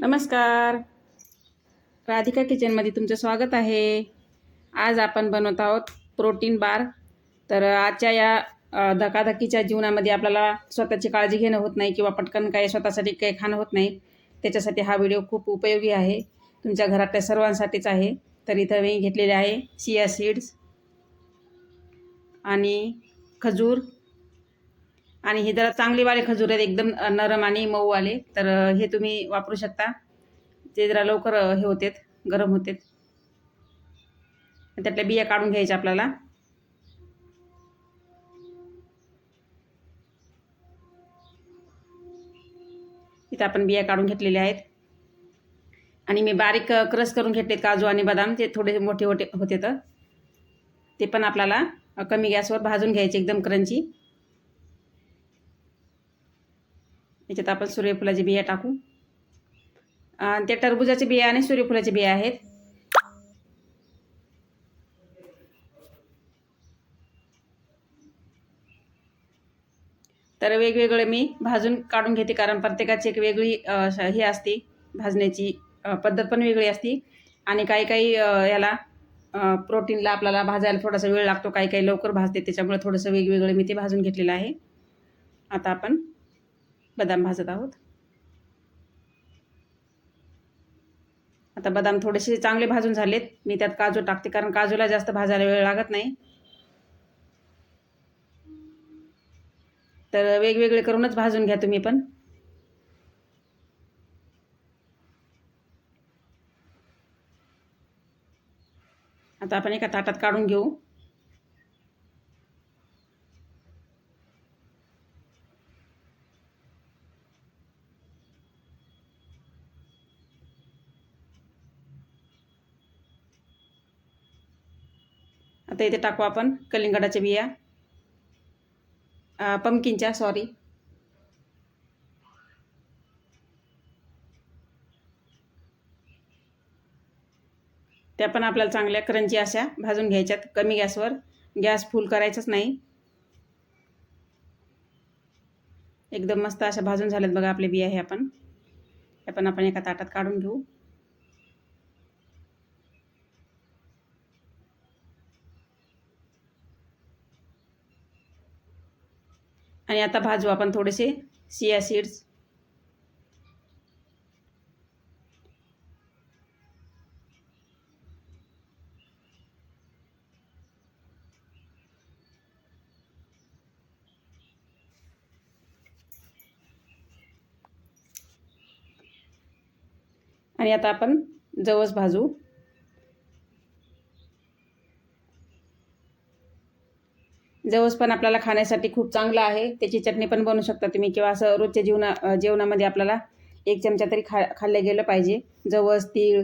नमस्कार. राधिका किचनमध्ये तुमचं स्वागत आहे. आज आपण बनवत आहोत प्रोटीन बार तर आजच्या या धकाधकीच्या जीवनामध्ये आपल्याला स्वतःची काळजी घेणं होत नाही किंवा पटकन काही स्वतःसाठी काही खाणं होत नाही. त्याच्यासाठी हा व्हिडिओ खूप उपयोगी आहे. तुमच्या घरातल्या सर्वांसाठीच आहे. तर इथं मी घेतलेले आहे सिया सीड्स आणि खजूर. आणि हे जरा चांगलेवाले खजूर आहेत एकदम नरम आणि मऊवाले तर हे तुम्ही वापरू शकता. ते जरा लवकर हे होतेत गरम होतेत. त्यातल्या बिया काढून घ्यायच्या आपल्याला. इथं आपण बिया काढून घेतलेल्या आहेत. आणि मी बारीक क्रश करून घेतलेत काजू आणि बदाम. ते थोडे मोठे होते होते तर ते पण आपल्याला कमी गॅसवर भाजून घ्यायचे एकदम क्रंची. याच्यात आपण सूर्यफुलाच्या बिया टाकू. आणि ते टरबुजाचे बिया आणि सूर्यफुलाचे बिया आहेत. तर वेगवेगळे मी भाजून काढून घेते कारण प्रत्येकाची एक वेगळी श- हे असते. भाजण्याची पद्धत पण वेगळी असते. आणि काही काही याला प्रोटीनला आपल्याला भाजायला थोडासा वेळ लागतो. काही काही लवकर भाजते त्याच्यामुळे थोडंसं वेगवेगळं मी ते भाजून घेतलेलं आहे. आता आपण बदाम भाजत आहोत. आता बदाम थोडेसे चांगले भाजून झालेत. मी त्यात काजू टाकते कारण काजूला जास्त भाजायला वेळ लागत नाही. तर वेगवेगळे करूनच भाजून घ्या तुम्ही पण. आता आपण एका ताटात काढून घेऊ. आता इथे टाकू आपण कलिंगडाच्या बिया. पंकिनच्या सॉरी त्या पण आपल्याला चांगल्या करंजी अशा भाजून घ्यायच्यात. कमी गॅसवर. गॅस फुल करायचाच नाही. एकदम मस्त अशा भाजून झाल्यात बघा आपले बिया हे आपण. हे पण आपण एका ताटात काढून घेऊ. आणि आता भाजू आपण थोडेसे सिया सीड्स. आणि आता आपण जवस भाजू. जवस पण आपल्याला खाण्यासाठी खूप चांगलं आहे. त्याची चटणी पण बनवू शकता तुम्ही किंवा असं रोजच्या जीवना जेवणामध्ये आपल्याला एक चमचा तरी खा खाल्लं गेलं पाहिजे. जवस तीळ.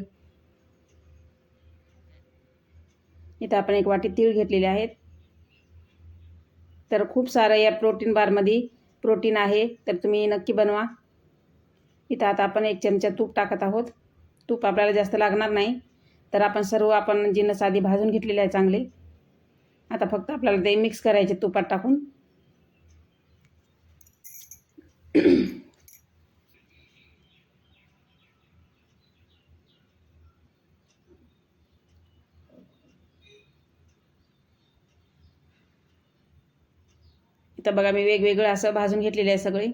इथं आपण एक वाटी तीळ घेतलेले आहेत तर खूप सारं या प्रोटीन बारमध्ये प्रोटीन आहे तर तुम्ही नक्की बनवा. इथं आता आपण एक चमचा तूप टाकत आहोत. तूप आपल्याला जास्त लागणार नाही. तर आपण सर्व आपण जिन्नस आधी भाजून घेतलेले आहे चांगले आता फक्त आपल्याला ते मिक्स करायचे तुपात टाकून. इथं बघा मी वेगवेगळं असं भाजून घेतलेले आहे सगळे.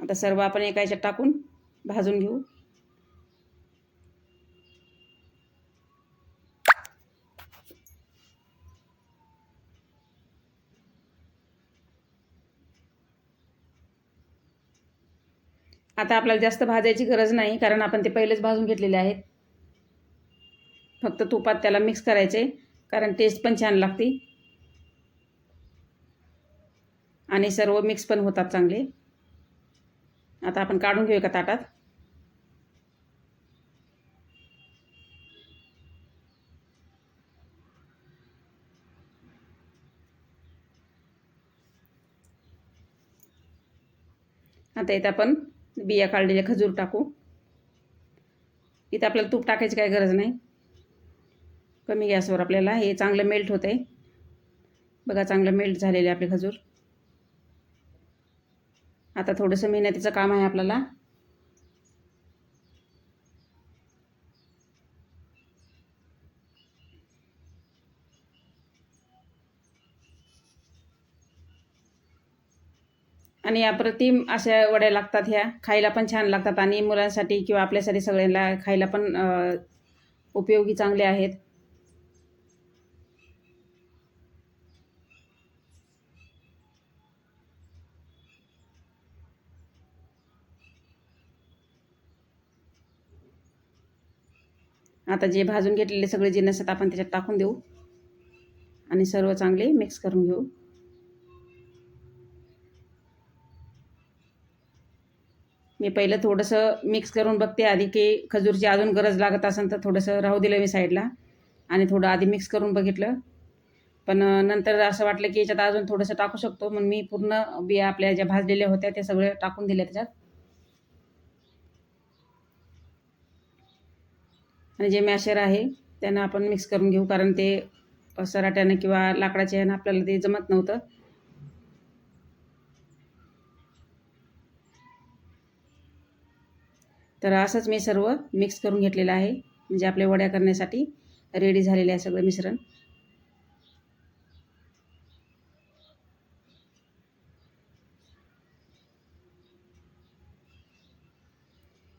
आता सर्व आपण एका याच्यात टाकून भाजून घेऊ. आता आपल्याला जास्त भाजायची गरज नाही कारण आपण ते पहिलेच भाजून घेतलेले आहेत. फक्त तुपात त्याला मिक्स करायचे कारण टेस्ट पण छान लागते. आणि सर्व मिक्स पण होतात चांगले. आता आपण काढून घेऊ एका ताटात? आता इथं आपण बिया काढलेले खजूर टाकू. इथं आपल्याला तूप टाकायची काही गरज नाही. कमी गॅसवर आपल्याला हे चांगलं मेल्ट होतं आहे बघा चांगलं मेल्ट झालेले आपले खजूर. आता थोडंसं मेहनतीचं काम आहे आपल्याला. आणि अप्रतिम अशा वड्या लागतात ह्या. खायला पण छान लागतात आणि मुलांसाठी किंवा आपल्यासाठी सगळ्यांना खायला पण उपयोगी चांगले आहेत. आता जे भाजून घेतलेले सगळे जिन्नस आहेत आपण त्याच्यात टाकून देऊ. आणि सर्व चांगले मिक्स करून घेऊ. मी पहिलं थोडंसं मिक्स करून बघते आधी की खजूरची अजून गरज लागत असेल तर थोडंसं राहू दिलं मी साईडला आणि थोडं आधी मिक्स करून बघितलं. पण नंतर असं वाटलं की याच्यात अजून थोडंसं टाकू शकतो. म्हणून मी पूर्ण बिया आपल्या ज्या भाजलेल्या होत्या त्या सगळ्या टाकून दिल्या त्याच्यात. आणि जे मॅशर आहे त्यांना आपण मिक्स करून घेऊ. कारण ते सराट्यानं किंवा लाकडाच्या ह्यानं आपल्याला ते जमत नव्हतं. तर असंच मी सर्व मिक्स करून घेतलेलं आहे. म्हणजे आपल्या वड्या करण्यासाठी रेडी झालेलं आहे सगळं मिश्रण.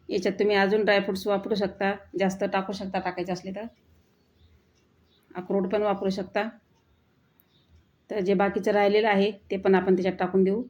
याच्यात तुम्ही अजून ड्रायफ्रूट्स वापरू शकता. जास्त टाकू शकता टाकायचे असले तर. अक्रोड पण वापरू शकता. तर जे बाकीचं राहिलेलं आहे ते पण आपण त्याच्यात टाकून देऊ.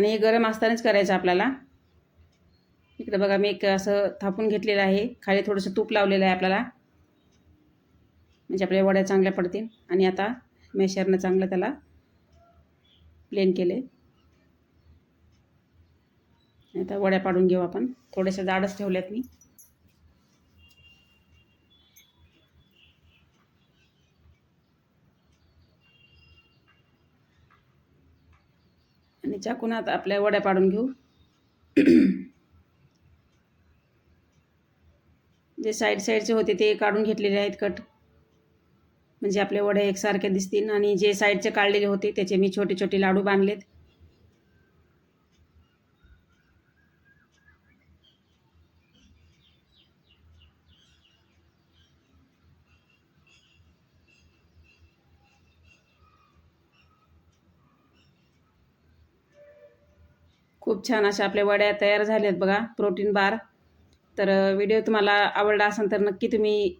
आणि हे गरम असतानाच करायचं आपल्याला. इकडे बघा मी एक असं थापून घेतलेलं आहे. खाली थोडंसं तूप लावलेलं आहे आपल्याला. म्हणजे आपल्या वड्या चांगल्या पडतील. आणि आता मेशरनं चांगलं त्याला प्लेन केले आता वड्या पाडून घेऊ आपण. थोड्याशा जाडच ठेवल्यात मी. चाकून आता आपल्या वड्या पाडून घेऊ? जे साईड साईडचे होते ते काढून घेतलेले आहेत कट म्हणजे आपल्या वड्या एकसारख्या दिसतील आणि जे साईडचे काढलेले होते त्याचे मी छोटे छोटे लाडू बांधलेत. खूप छान अशा आपल्या वड्या तयार झाल्यात बघा प्रोटीन बार. तर व्हिडिओ तुम्हाला आवडला असेल तर नक्की तुम्ही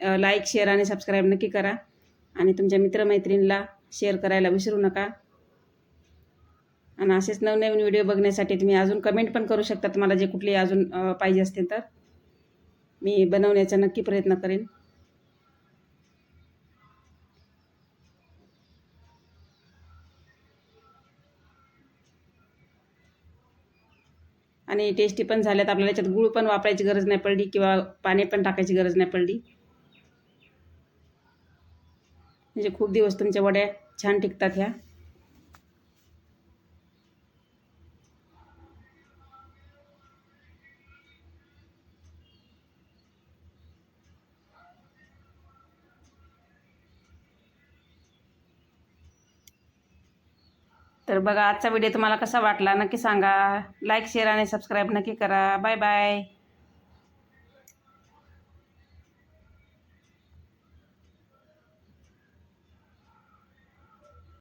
लाईक शेअर आणि सबस्क्राईब नक्की करा. आणि तुमच्या मित्रमैत्रिणीला शेअर करायला विसरू नका. आणि असेच नवनवीन व्हिडिओ बघण्यासाठी तुम्ही अजून कमेंट पण करू शकता. तुम्हाला जे कुठले अजून पाहिजे असतील तर. मी बनवण्याचा नक्की प्रयत्न करेन. आणि टेस्टी पण झाल्यात. आपल्याला याच्यात गूळ पण वापरायची गरज नाही पडली किंवा पाणी पण टाकायची गरज नाही पडली. म्हणजे खूप दिवस तुमच्या वड्या छान टिकतात ह्या. तर बघा आजचा व्हिडिओ तुम्हाला कसा वाटला नक्की सांगा. लाईक शेअर आणि सबस्क्राईब नक्की करा. Bye bye